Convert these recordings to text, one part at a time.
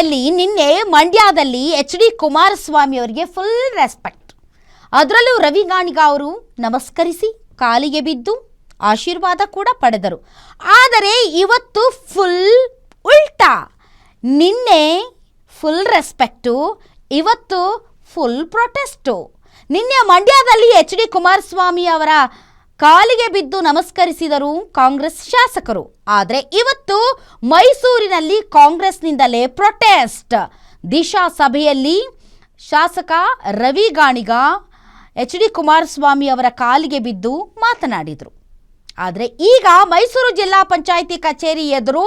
ಸಭೆಯಲ್ಲಿ ನಿನ್ನೆ ಮಂಡ್ಯದಲ್ಲಿ ಎಚ್ ಡಿ ಕುಮಾರಸ್ವಾಮಿ ಅವರಿಗೆ ಫುಲ್ ರೆಸ್ಪೆಕ್ಟ್ ಅದರಲ್ಲೂ ರವಿ ಗಾಣಿಗ ಅವರು ನಮಸ್ಕರಿಸಿ ಕಾಲಿಗೆ ಬಿದ್ದು ಆಶೀರ್ವಾದ ಕೂಡ ಪಡೆದರು. ಆದರೆ ಇವತ್ತು ಫುಲ್ ಉಲ್ಟಾ. ನಿನ್ನೆ ಫುಲ್ ರೆಸ್ಪೆಕ್ಟು ಇವತ್ತು ಫುಲ್ ಪ್ರೊಟೆಸ್ಟು ನಿನ್ನೆ ಮಂಡ್ಯದಲ್ಲಿ ಎಚ್ ಡಿ ಕುಮಾರಸ್ವಾಮಿ ಅವರ ಕಾಲಿಗೆ ಬಿದ್ದು ನಮಸ್ಕರಿಸಿದರು ಕಾಂಗ್ರೆಸ್ ಶಾಸಕರು. ಆದರೆ ಇವತ್ತು ಮೈಸೂರಿನಲ್ಲಿ ಕಾಂಗ್ರೆಸ್ನಿಂದಲೇ ಪ್ರೊಟೆಸ್ಟ್. ದಿಶಾ ಸಭೆಯಲ್ಲಿ ಶಾಸಕ ರವಿ ಗಾಣಿಗ, ಎಚ್ ಡಿ ಕುಮಾರಸ್ವಾಮಿ ಅವರ ಕಾಲಿಗೆ ಬಿದ್ದು ಮಾತನಾಡಿದರು. ಆದರೆ ಈಗ ಮೈಸೂರು ಜಿಲ್ಲಾ ಪಂಚಾಯಿತಿ ಕಚೇರಿ ಎದುರು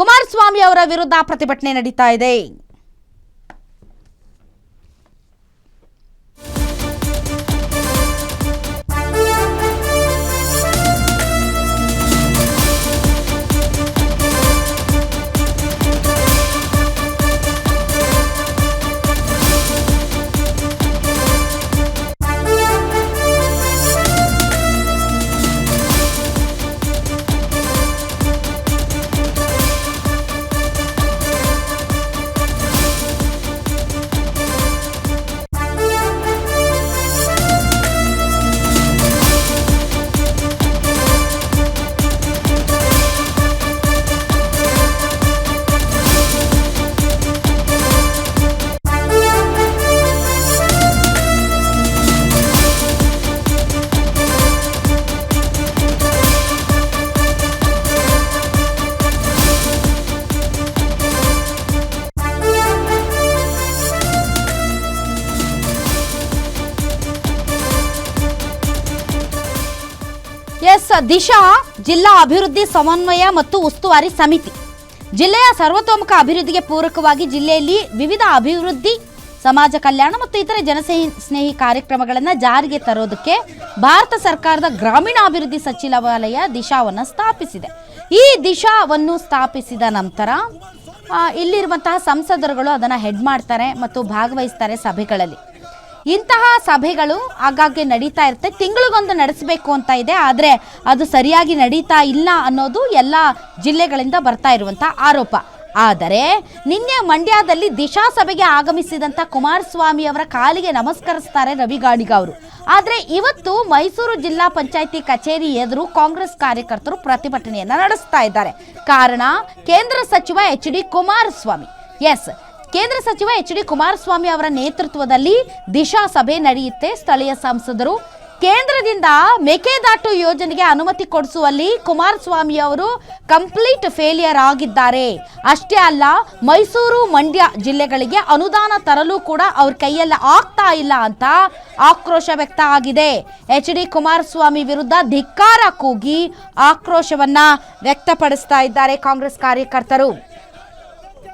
ಕುಮಾರಸ್ವಾಮಿ ಅವರ ವಿರುದ್ಧ ಪ್ರತಿಭಟನೆ ನಡೀತಾ ಇದೆ. ಎಸ್ ದಿಶಾ ಜಿಲ್ಲಾ ಅಭಿವೃದ್ಧಿ ಸಮನ್ವಯ ಮತ್ತು ಉಸ್ತುವಾರಿ ಸಮಿತಿ. ಜಿಲ್ಲೆಯ ಸರ್ವತೋಮುಖ ಅಭಿವೃದ್ಧಿಗೆ ಪೂರಕವಾಗಿ ಜಿಲ್ಲೆಯಲ್ಲಿ ವಿವಿಧ ಅಭಿವೃದ್ಧಿ, ಸಮಾಜ ಕಲ್ಯಾಣ ಮತ್ತು ಇತರೆ ಜನಸೇಹಿ ಸ್ನೇಹಿ ಕಾರ್ಯಕ್ರಮಗಳನ್ನು ಜಾರಿಗೆ ತರೋದಕ್ಕೆ ಭಾರತ ಸರ್ಕಾರದ ಗ್ರಾಮೀಣಾಭಿವೃದ್ಧಿ ಸಚಿವಾಲಯ ದಿಶಾವನ್ನು ಸ್ಥಾಪಿಸಿದೆ. ಈ ದಿಶಾವನ್ನು ಸ್ಥಾಪಿಸಿದ ನಂತರ ಇಲ್ಲಿರುವಂತಹ ಸಂಸದರುಗಳು ಅದನ್ನು ಹೆಡ್ ಮಾಡ್ತಾರೆ ಮತ್ತು ಭಾಗವಹಿಸ್ತಾರೆ ಸಭೆಗಳಲ್ಲಿ. ಇಂತಹ ಸಭೆಗಳು ಆಗಾಗ್ಗೆ ನಡೀತಾ ಇರುತ್ತೆ. ತಿಂಗಳಿಗೊಂದು ನಡೆಸಬೇಕು ಅಂತ ಇದೆ. ಆದರೆ ಅದು ಸರಿಯಾಗಿ ನಡೀತಾ ಇಲ್ಲ ಅನ್ನೋದು ಎಲ್ಲ ಜಿಲ್ಲೆಗಳಿಂದ ಬರ್ತಾ ಇರುವಂಥ ಆರೋಪ. ಆದರೆ ನಿನ್ನೆ ಮಂಡ್ಯದಲ್ಲಿ ದಿಶಾ ಸಭೆಗೆ ಆಗಮಿಸಿದಂಥ ಕುಮಾರಸ್ವಾಮಿ ಅವರ ಕಾಲಿಗೆ ನಮಸ್ಕರಿಸ್ತಾರೆ ರವಿ ಗಾಡಿಗ ಅವರು. ಆದರೆ ಇವತ್ತು ಮೈಸೂರು ಜಿಲ್ಲಾ ಪಂಚಾಯಿತಿ ಕಚೇರಿ ಎದುರು ಕಾಂಗ್ರೆಸ್ ಕಾರ್ಯಕರ್ತರು ಪ್ರತಿಭಟನೆಯನ್ನು ನಡೆಸ್ತಾ ಇದ್ದಾರೆ. ಕಾರಣ ಕೇಂದ್ರ ಸಚಿವ ಎಚ್ ಡಿ ಕುಮಾರಸ್ವಾಮಿ. ಎಸ್ ಕೇಂದ್ರ ಸಚಿವ ಎಚ್ ಡಿ ಕುಮಾರಸ್ವಾಮಿ ಅವರ ನೇತೃತ್ವದಲ್ಲಿ ದಿಶಾ ಸಭೆ ನಡೆಯುತ್ತೆ. ಸ್ಥಳೀಯ ಸಂಸದರು ಕೇಂದ್ರದಿಂದ ಮೇಕೆದಾಟು ಯೋಜನೆಗೆ ಅನುಮತಿ ಕೊಡಿಸುವಲ್ಲಿ ಕುಮಾರಸ್ವಾಮಿ ಅವರು ಕಂಪ್ಲೀಟ್ ಫೇಲಿಯರ್ ಆಗಿದ್ದಾರೆ. ಅಷ್ಟೇ ಅಲ್ಲ, ಮೈಸೂರು ಮಂಡ್ಯ ಜಿಲ್ಲೆಗಳಿಗೆ ಅನುದಾನ ತರಲು ಕೂಡ ಅವ್ರ ಕೈಯಲ್ಲಿ ಆಗ್ತಾ ಇಲ್ಲ ಅಂತ ಆಕ್ರೋಶ ವ್ಯಕ್ತ ಆಗಿದೆ ಎಚ್ ಡಿ ಕುಮಾರಸ್ವಾಮಿ ವಿರುದ್ಧ ಧಿಕ್ಕಾರ ಕೂಗಿ ಆಕ್ರೋಶವನ್ನ ವ್ಯಕ್ತಪಡಿಸ್ತಾ ಇದ್ದಾರೆ ಕಾಂಗ್ರೆಸ್ ಕಾರ್ಯಕರ್ತರು.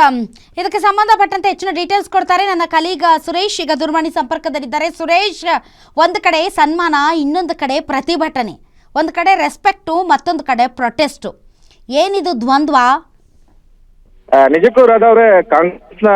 ಎಸ್ ಇದಕ್ಕೆ ಸಂಬಂಧಪಟ್ಟಂತೆ ಹೆಚ್ಚಿನ ಡೀಟೇಲ್ಸ್ ಕೊಡ್ತಾರೆ. ನನ್ನ ಕಲೀಗ ಸುರೇಶ್. ಈಗ ದೂರವಾಣಿ ಸಂಪರ್ಕದಲ್ಲಿದ್ದಾರೆ. ಸುರೇಶ್ ಒಂದು ಕಡೆ ಸನ್ಮಾನ, ಇನ್ನೊಂದು ಕಡೆ ಪ್ರತಿಭಟನೆ. ಒಂದು ಕಡೆ ರೆಸ್ಪೆಕ್ಟು ಮತ್ತೊಂದು ಕಡೆ ಪ್ರೊಟೆಸ್ಟು ಏನಿದು ದ್ವಂದ್ವ? ನಿಜಕ್ಕೂ ರಾಧವ್ರೆ ಕಾಂಗ್ರೆಸ್ನ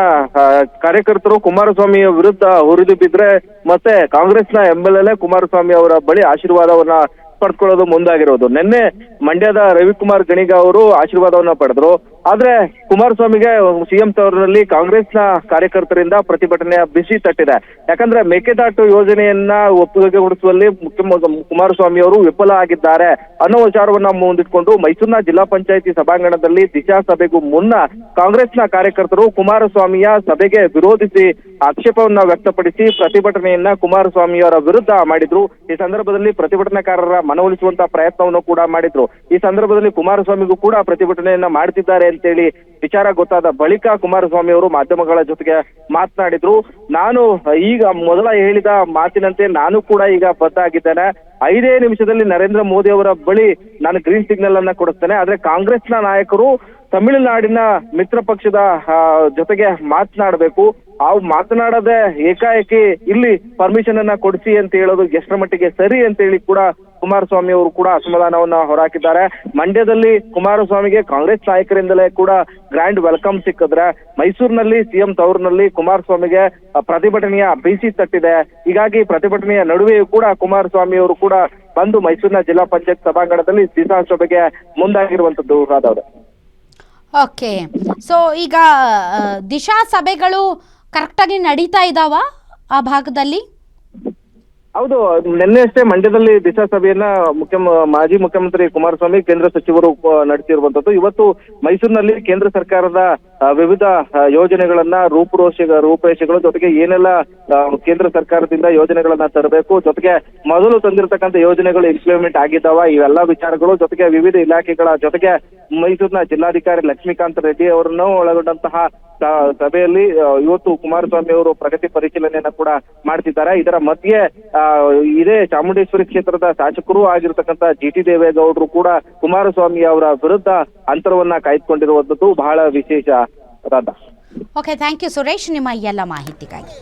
ಕಾರ್ಯಕರ್ತರು ಕುಮಾರಸ್ವಾಮಿ ವಿರುದ್ಧ ಹುರಿದು ಬಿದ್ರೆ ಮತ್ತೆ ಕಾಂಗ್ರೆಸ್ನ ಎಂ ಎಲ್ ಎ ಕುಮಾರಸ್ವಾಮಿ ಅವರ ಬಳಿ ಆಶೀರ್ವಾದವನ್ನ ಪಡ್ಕೊಳ್ಳೋದು ಮುಂದಾಗಿರೋದು. ನಿನ್ನೆ ಮಂಡ್ಯದ ರವಿಕುಮಾರ್ ಗಣಿಗ ಅವರು ಆಶೀರ್ವಾದವನ್ನ ಪಡೆದ್ರು. ಆದ್ರೆ ಕುಮಾರಸ್ವಾಮಿಗೆ ಸಿಎಂ ತವರಿನಲ್ಲಿ ಕಾಂಗ್ರೆಸ್ನ ಕಾರ್ಯಕರ್ತರಿಂದ ಪ್ರತಿಭಟನೆಯ ಬಿಸಿ ತಟ್ಟಿದೆ. ಯಾಕಂದ್ರೆ ಮೇಕೆದಾಟು ಯೋಜನೆಯನ್ನ ಒಪ್ಪಿಗೆಗೊಳಿಸುವಲ್ಲಿ ಮುಖ್ಯಮಂತ್ರಿ ಕುಮಾರಸ್ವಾಮಿ ಅವರು ವಿಫಲ ಆಗಿದ್ದಾರೆ ಅನ್ನೋ ವಿಚಾರವನ್ನ ಮುಂದಿಟ್ಕೊಂಡು ಮೈಸೂರಿನ ಜಿಲ್ಲಾ ಪಂಚಾಯತಿ ಸಭಾಂಗಣದಲ್ಲಿ ದಿಶಾ ಸಭೆಗೂ ಮುನ್ನ ಕಾಂಗ್ರೆಸ್ನ ಕಾರ್ಯಕರ್ತರು ಕುಮಾರಸ್ವಾಮಿಯ ಸಭೆಗೆ ವಿರೋಧಿಸಿ ಆಕ್ಷೇಪವನ್ನ ವ್ಯಕ್ತಪಡಿಸಿ ಪ್ರತಿಭಟನೆಯನ್ನ ಕುಮಾರಸ್ವಾಮಿಯವರ ವಿರುದ್ಧ ಮಾಡಿದ್ರು. ಈ ಸಂದರ್ಭದಲ್ಲಿ ಪ್ರತಿಭಟನಾಕಾರರ ಮನವೊಲಿಸುವಂತ ಪ್ರಯತ್ನವನ್ನು ಕೂಡ ಮಾಡಿದ್ರು. ಈ ಸಂದರ್ಭದಲ್ಲಿ ಕುಮಾರಸ್ವಾಮಿಗೂ ಕೂಡ ಪ್ರತಿಭಟನೆಯನ್ನ ಮಾಡ್ತಿದ್ದಾರೆ ಅಂತೇಳಿ ವಿಚಾರ ಗೊತ್ತಾದ ಬಳಿಕ ಕುಮಾರಸ್ವಾಮಿ ಅವರು ಮಾಧ್ಯಮಗಳ ಜೊತೆಗೆ ಮಾತನಾಡಿದ್ರು. ನಾನು ಈಗ ಮೊದಲ ಹೇಳಿದ ಮಾತಿನಂತೆ ನಾನು ಕೂಡ ಈಗ ಬದ್ಧ ಆಗಿದ್ದೇನೆ ಐದೇ ನಿಮಿಷದಲ್ಲಿ ನರೇಂದ್ರ ಮೋದಿ ಅವರ ಬಳಿ ನಾನು ಗ್ರೀನ್ ಸಿಗ್ನಲ್ ಅನ್ನ ಕೊಡಿಸ್ತೇನೆ. ಆದ್ರೆ ಕಾಂಗ್ರೆಸ್ನ ನಾಯಕರು ತಮಿಳುನಾಡಿನ ಮಿತ್ರ ಪಕ್ಷದ ಜೊತೆಗೆ ಮಾತನಾಡಬೇಕು. ಆ ಮಾತನಾಡದೆ ಏಕಾಏಕಿ ಇಲ್ಲಿ ಪರ್ಮಿಷನ್ ಅನ್ನ ಕೊಡಿಸಿ ಅಂತ ಹೇಳೋದು ಎಷ್ಟರ ಮಟ್ಟಿಗೆ ಸರಿ ಅಂತ ಹೇಳಿ ಕೂಡ ಕುಮಾರಸ್ವಾಮಿ ಅವರು ಕೂಡ ಅಸಮಾಧಾನವನ್ನ ಹೊರಹಾಕಿದ್ದಾರೆ ಮಂಡ್ಯದಲ್ಲಿ ಕುಮಾರಸ್ವಾಮಿಗೆ ಕಾಂಗ್ರೆಸ್ ನಾಯಕರಿಂದಲೇ ಕೂಡ ಗ್ರ್ಯಾಂಡ್ ವೆಲ್ಕಮ್ ಸಿಕ್ಕಿದ್ರೆ ಮೈಸೂರಿನಲ್ಲಿ ಸಿಎಂ ತವರಿನಲ್ಲಿ ಕುಮಾರಸ್ವಾಮಿಗೆ ಪ್ರತಿಭಟನೆಯ ಬಿಸಿ ತಟ್ಟಿದೆ. ಹೀಗಾಗಿ ಪ್ರತಿಭಟನೆಯ ನಡುವೆಯೂ ಕೂಡ ಕುಮಾರಸ್ವಾಮಿ ಅವರು ಕೂಡ ಬಂದು ಮೈಸೂರಿನ ಜಿಲ್ಲಾ ಪಂಚಾಯತ್ ಸಭಾಂಗಣದಲ್ಲಿ ಸಭೆಗೆ ಮುಂದಾಗಿರುವಂತದ್ದು ರಾಧವ್ರೆ ಓಕೆ ಸೊ ಈಗ ದಿಶಾ ಸಭೆಗಳು ಕರೆಕ್ಟಾಗಿ ನಡೀತಾ ಇದ್ದಾವ ಆ ಭಾಗದಲ್ಲಿ? ಹೌದು, ನಿನ್ನೆ ಅಷ್ಟೇ ಮಂಡ್ಯದಲ್ಲಿ ದಿಶಾ ಸಭೆಯನ್ನ ಮುಖ್ಯ ಮಾಜಿ ಮುಖ್ಯಮಂತ್ರಿ ಕುಮಾರಸ್ವಾಮಿ, ಕೇಂದ್ರ ಸಚಿವರು ನಡೆಸಿರುವಂತದ್ದು. ಇವತ್ತು ಮೈಸೂರಿನಲ್ಲಿ ಕೇಂದ್ರ ಸರ್ಕಾರದ ವಿವಿಧ ಯೋಜನೆಗಳನ್ನ ರೂಪುರೋಷ ರೂಪರೇಷೆಗಳು ಜೊತೆಗೆ ಏನೆಲ್ಲ ಕೇಂದ್ರ ಸರ್ಕಾರದಿಂದ ಯೋಜನೆಗಳನ್ನ ತರಬೇಕು, ಜೊತೆಗೆ ಮೊದಲು ತಂದಿರತಕ್ಕಂಥ ಯೋಜನೆಗಳು ಇಂಪ್ಲಿಮೆಂಟ್ ಆಗಿದ್ದಾವ, ಇವೆಲ್ಲ ವಿಚಾರಗಳು, ಜೊತೆಗೆ ವಿವಿಧ ಇಲಾಖೆಗಳ ಜೊತೆಗೆ ಮೈಸೂರಿನ ಜಿಲ್ಲಾಧಿಕಾರಿ ಲಕ್ಷ್ಮೀಕಾಂತ ರೆಡ್ಡಿ ಅವರನ್ನು ಒಳಗೊಂಡಂತಹ ಸಭೆಯಲ್ಲಿ ಇವತ್ತು ಕುಮಾರಸ್ವಾಮಿ ಅವರು ಪ್ರಗತಿ ಪರಿಶೀಲನೆಯನ್ನ ಕೂಡ ಮಾಡ್ತಿದ್ದಾರೆ. ಇದರ ಮಧ್ಯೆ ಆ, ಇದೇ ಚಾಮುಂಡೇಶ್ವರಿ ಕ್ಷೇತ್ರದ ಶಾಸಕರು ಆಗಿರ್ತಕ್ಕಂಥ ಜಿ ಟಿ ದೇವೇಗೌಡರು ಕೂಡ ಕುಮಾರಸ್ವಾಮಿ ಅವರ ವಿರುದ್ಧ ಅಂತರವನ್ನ ಕಾಯ್ದುಕೊಂಡಿರುವಂತದ್ದು ಬಹಳ ವಿಶೇಷ. Radha. Okay thank you Suresh ನಿಮ್ಮ ಎಲ್ಲ ಮಾಹಿತಿಗಾಗಿ.